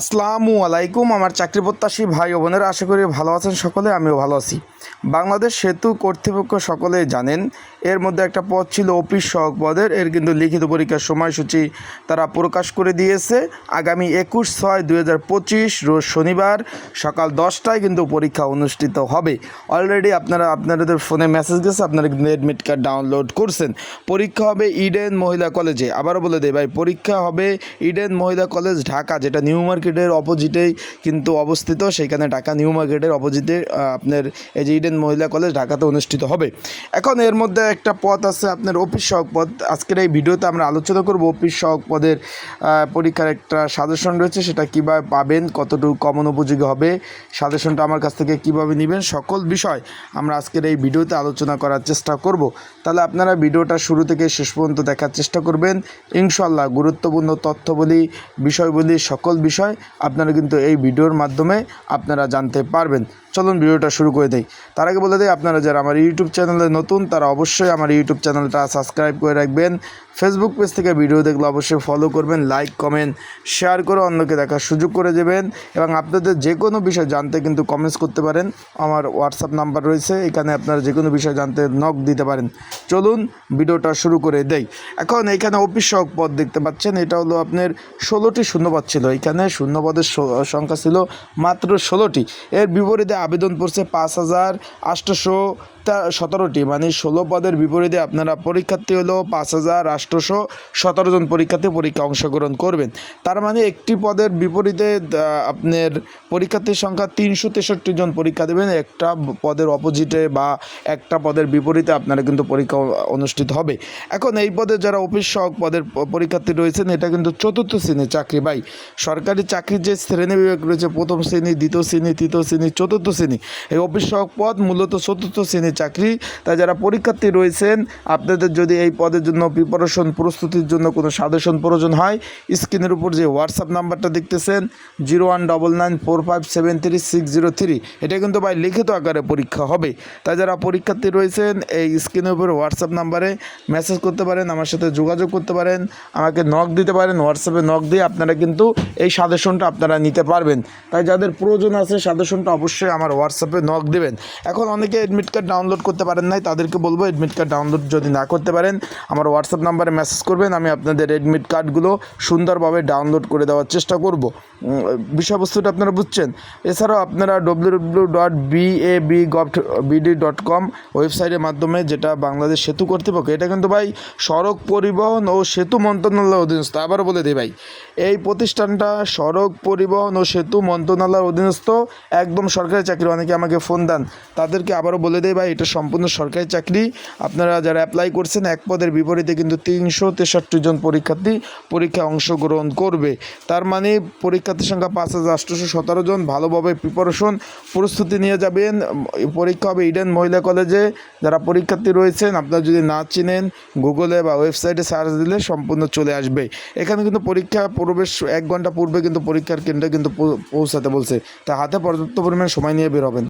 আসসালামু আলাইকুম, আমার চাকরি প্রত্যাশী ভাই ও বোনেরা, আশা করি ভালো আছেন সকলে, আমিও ভালো আছি। বাংলাদেশ সেতু কর্তৃপক্ষ সকলেই জানেন, এর মধ্যে একটা পদ ছিল অফিস সহক পদের, এর কিন্তু লিখিত পরীক্ষার সময়সূচি তারা প্রকাশ করে দিয়েছে। আগামী একুশ ছয় দুই রোজ শনিবার সকাল দশটায় কিন্তু পরীক্ষা অনুষ্ঠিত হবে। অলরেডি আপনারা, আপনাদের ফোনে মেসেজ গেছে, আপনারা কিন্তু অ্যাডমিট কার্ড ডাউনলোড করছেন। পরীক্ষা হবে ইডেন মহিলা কলেজে। আবারও বলে দেয় ভাই, পরীক্ষা হবে ইডেন মহিলা কলেজ, ঢাকা, যেটা নিউ মার্কেটের অপোজিটেই কিন্তু অবস্থিত। সেইখানে ঢাকা নিউ মার্কেটের অপোজিটে আপনার এই যে ইডেন মহিলা কলেজ ঢাকাতে অনুষ্ঠিত হবে। এখন এর মধ্যে একটা পথ আছে আপনার অফিস সহক পদ আজকের এই ভিডিওতে আমরা আলোচনা করব অফিস সহক পদের পরীক্ষার একটা সাজেশন রয়েছে, সেটা কীভাবে পাবেন, কতটুকু কমন উপযোগী হবে, সাজেশনটা আমার কাছ থেকে কীভাবে নেবেন, সকল বিষয় আমরা আজকের এই ভিডিওতে আলোচনা করার চেষ্টা করব। তাহলে আপনারা ভিডিওটা শুরু থেকে শেষ পর্যন্ত দেখার চেষ্টা করবেন। ইনশাল্লাহ গুরুত্বপূর্ণ তথ্যবলী, বিষয়বলী, সকল বিষয় আপনারা কিন্তু এই ভিডিওর মাধ্যমে আপনারা জানতে পারবেন। চলুন ভিডিওটা শুরু করে দেই। তার আগে বলে দিই, আপনারা যারা আমার ইউটিউব চ্যানেলে নতুন, তারা অবশ্যই আমার ইউটিউব চ্যানেলটা সাবস্ক্রাইব করে রাখবেন। ফেসবুক পেজ থেকে ভিডিও দেখলে অবশ্যই ফলো করবেন লাইক কমেন্ট শেয়ার করে অন্যকে দেখার সুযোগ করে দেবেন। এবং আপনাদের যে কোনো বিষয় জানতে কিন্তু কমেন্টস করতে পারেন। আমার হোয়াটসঅ্যাপ নাম্বার রয়েছে, এখানে আপনারা যে কোনো বিষয় জানতে নক দিতে পারেন। চলুন ভিডিওটা শুরু করে দেই। এখন এইখানে অফিস সহক পদ দেখতে পাচ্ছেন, এটা হলো আপনার ষোলোটি শূন্যপদ ছিল। এখানে শূন্যপদের সংখ্যা ছিল মাত্র ষোলোটি। এর বিপরীতে আবেদন পড়ছে পাঁচ হাজার আটশোশো সতেরোটি মানে ষোলো পদের বিপরীতে আপনারা পরীক্ষার্থী হলো পাঁচ হাজার আটশোশো সতেরো জন পরীক্ষার্থী পরীক্ষা অংশগ্রহণ করবেন। তার মানে একটি পদের বিপরীতে আপনার পরীক্ষার্থীর সংখ্যা তিনশো তেষট্টি জন পরীক্ষা দেবেন। একটা পদের অপোজিটে বা একটা পদের বিপরীতে আপনারা কিন্তু পরীক্ষা অনুষ্ঠিত হবে। এখন এই পদে যারা অফিস সহক পদের পরীক্ষার্থী রয়েছেন, এটা কিন্তু চতুর্থ শ্রেণির চাকরি ভাই সরকারি চাকরির যে শ্রেণি বিভাগ রয়েছে, প্রথম শ্রেণি, দ্বিতীয় শ্রেণি, তৃতীয় শ্রেণি, চতুর্থ শ্রেণি, এই অফিস সহক পদ মূলত চতুর্থ শ্রেণির চাকরি, তাই যারা পরীক্ষার্থী রয়েছেন, আপনাদের যদি এই পদের জন্য প্রিপারেশন প্রস্তুতির জন্য কোনো সাজেশন প্রয়োজন হয় স্ক্রিনের উপর যে হোয়াটসঅ্যাপ নাম্বারটা দেখতেছেন zero one double nine four five seven three six zero three এটা কিন্তু ভাই লিখিত আকারে পরীক্ষা হবে। তাই যারা পরীক্ষার্থী রয়েছেন, এই স্ক্রিনের উপর হোয়াটসঅ্যাপ নাম্বারে মেসেজ করতে পারেন, আমার সাথে যোগাযোগ করতে পারেন, আমাকে নক দিতে পারেন হোয়াটসঅ্যাপে নক দিয়ে আপনারা কিন্তু এই সাজেশনটা আপনারা নিতে পারবেন। তাই যাদের প্রয়োজন আছে সাজেশনটা অবশ্যই আমার হোয়াটসঅ্যাপে নক দেবেন। এখন অনেকে অ্যাডমিট কার্ড ডাউনলোড করতে পারেন নাই, তাদেরকে বলব অ্যাডমিট কার্ড ডাউনলোড যদি না করতে পারেন, আমার হোয়াটসঅ্যাপ নাম্বারে মেসেজ করবেন, আমি আপনাদের অ্যাডমিট কার্ডগুলো সুন্দরভাবে ডাউনলোড করে দেওয়ার চেষ্টা করব। বিষয়বস্তুটা আপনারা বুঝছেন? এছাড়াও আপনারা W W dot B A B gov BD dot com ওয়েবসাইটের মাধ্যমে যেটা বাংলাদেশ সেতু কর্তৃপক্ষ, এটা কিন্তু ভাই সড়ক পরিবহন ও সেতু মন্ত্রণালয়ের অধীনস্থ। আবারও বলে দিই ভাই, এই প্রতিষ্ঠানটা সড়ক পরিবহন ও সেতু মন্ত্রণালয়ের অধীনস্থ, একদম সরকারি চাকরি, অনেকে আমাকে ফোন দেন, তাদেরকে আবারও বলে দেয় ভাই এটা সম্পূর্ণ সরকারি চাকরি। আপনারা যারা অ্যাপ্লাই করছেন, এক পদের বিপরীতে কিন্তু তিনশো তেষট্টি জন পরীক্ষার্থী পরীক্ষায় অংশগ্রহণ করবে। তার মানে পরীক্ষার্থীর সংখ্যা পাঁচ হাজার আটশোশো সতেরো জন। ভালোভাবে প্রিপারেশন প্রস্তুতি নিয়ে যাবেন। পরীক্ষা হবে ইডেন মহিলা কলেজে যারা পরীক্ষার্থী রয়েছেন, আপনারা যদি না চিনেন গুগলে বা ওয়েবসাইটে সার্চ দিলে সম্পূর্ণ চলে আসবে। এখানে কিন্তু পরীক্ষা প্রবেশ এক ঘণ্টা পূর্বে কিন্তু পরীক্ষার কেন্দ্রে কিন্তু পৌঁছাতে বলছে। তা হাতে পর্যাপ্ত পরিমাণ সময় নিয়ে বের হবেন।